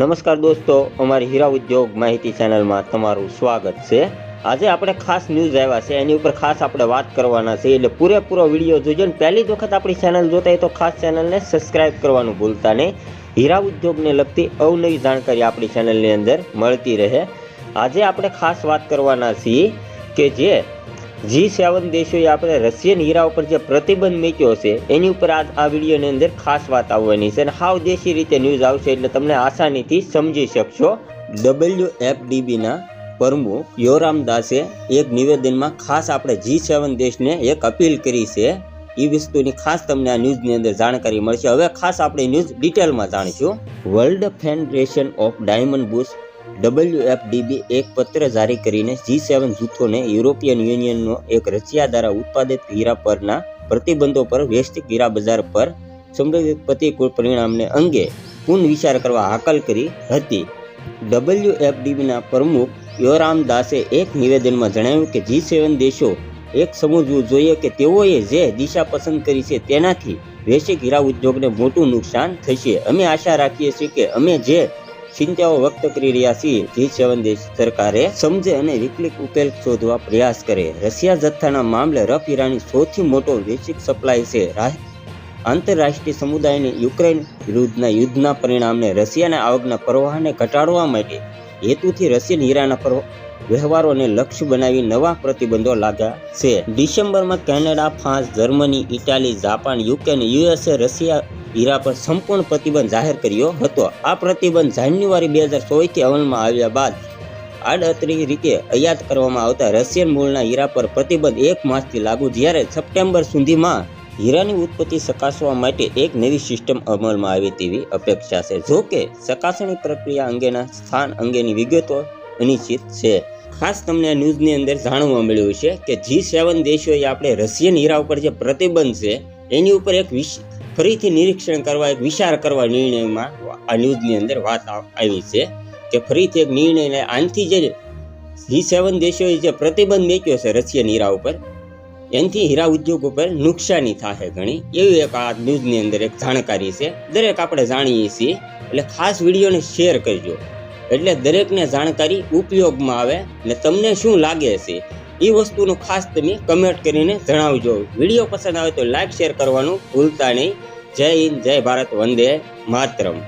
નમસ્કાર દોસ્તો, અમારી હીરા ઉદ્યોગ માહિતી ચેનલમાં તમારું સ્વાગત છે. આજે આપણે ખાસ ન્યૂઝ આવ્યા છે, એની ઉપર ખાસ આપણે વાત કરવાના છે. એટલે પૂરેપૂરો વીડિયો જોજો ને પહેલી વખત આપણી ચેનલ જોતા હોય તો ખાસ ચેનલને સબસ્ક્રાઇબ કરવાનું ભૂલતા નહીં. હીરા ઉદ્યોગને લગતી અવનવી જાણકારી આપણી ચેનલની અંદર મળતી રહે. આજે આપણે ખાસ વાત કરવાના છીએ કે જે જી સેવન દેશોએ આપણે રશિયન હીરા ઉપર જે પ્રતિબંધ મૂક્યો છે, એની ઉપર આજ આ વિડીયોની અંદર ખાસ વાત આવવાની છે અને હાવ દેશી રીતે ન્યૂઝ આવશે એટલે તમને આસાનીથી સમજી શકશો. ડબલ્યુ એફડીબીના પ્રમુખ યોરામ દાસે એક નિવેદનમાં ખાસ આપણે જી સેવન દેશને એક અપીલ કરી છે. એ વસ્તુની ખાસ તમને આ ન્યૂઝની અંદર જાણકારી મળશે. હવે ખાસ આપણે ન્યૂઝ ડિટેલમાં જાણીશું. World federation of diamond bourses WFDB એક પત્ર જારી કરીને જી સેવન જૂથોને યુરોપિયન યુનિયનનો એક રશિયા દ્વારા ઉત્પાદિત હીરા પરના પ્રતિબંધો પર વૈશ્વિક હીરા બજાર પર સંભવિત પ્રતિકૂળ પરિણામને અંગે પુનઃ વિચાર કરવા હાકલ કરી હતી. ડબલ્યુએફડીબીના પ્રમુખ યોરામ દાસે એક નિવેદનમાં જણાવ્યું કે જી સેવન દેશો એક સમજવું જોઈએ કે તેઓએ જે દિશા પસંદ કરી છે તેનાથી વૈશ્વિક હીરા ઉદ્યોગને મોટું નુકસાન થશે. અમે આશા રાખીએ છીએ કે અમે જે ચિંતાઓ વ્યક્ત કરી રહ્યા છીએ જી સેવન દેશ સરકારે સમજે અને વિકલ્પ ઉકેલ શોધવા પ્રયાસ કરે. રશિયા જથ્થાના મામલે રફ હીરાની સૌથી મોટો વૈશ્વિક સપ્લાય છે. આંતરરાષ્ટ્રીય સમુદાયને યુક્રેન વિરુદ્ધના યુદ્ધના પરિણામને રશિયાના આવકના પ્રવાહને ઘટાડવા માટે હેતુથી રશિયન હીરાના વ્યવહારોને લક્ષ્ય બનાવી નવા પ્રતિબંધો લાગ્યા છે. ડિસેમ્બરમાં Canada, France, Germany, Italy, Japan UK અને યુએસએ, રશિયા હીરા પર સંપૂર્ણ પ્રતિબંધ જાહેર કર્યો હતો. આ પ્રતિબંધ જાન્યુઆરી બે હજાર ચોવીસથી અમલમાં આવ્યા બાદ આડઅતરી રીતે આયાત કરવામાં આવતા રશિયન મૂળના હીરા પર પ્રતિબંધ એક માસથી લાગુ, જ્યારે સપ્ટેમ્બર સુધીમાં હીરાની ઉત્પત્તિ ચકાસવા માટે એક નવી સિસ્ટમ અમલમાં આવે તેવી અપેક્ષા છે. જો કે, ચકાસણી પ્રક્રિયા અંગેના સ્થાન અંગેની વિગતો અનિશ્ચિત છે. ખાસ તમને આ ન્યૂઝની અંદર જાણવા મળ્યું છે કે જી સેવન દેશોએ આપણે રશિયન હીરા ઉપર જે પ્રતિબંધ છે, એની ઉપર એક વિશ ફરીથી નિરીક્ષણ કરવા એક વિચાર કરવા નિર્ણયમાં આ ન્યૂઝની અંદર વાત આવી છે કે ફરીથી એક નિર્ણય લે આનાથી જે જી સેવન દેશોએ જે પ્રતિબંધ મૂક્યો છે રશિયન હીરા ઉપર, એનાથી હીરા ઉદ્યોગ ઉપર નુકસાની થશે ઘણી. એવી એક આ ન્યૂઝની અંદર એક જાણકારી છે. દરેક આપણે જાણીએ છીએ. એટલે ખાસ વિડીયોને શેર કરજો. એટલે દરેકને જાણકારી ઉપયોગમાં આવે ને તમને શું લાગે છે એ વસ્તુનું ખાસ તમે કમેન્ટ કરીને જણાવજો. વીડિયો પસંદ આવે તો લાઈક શેર કરવાનું ભૂલતા નહીં. જય હિન્દ, જય ભારત, વંદે માતરમ.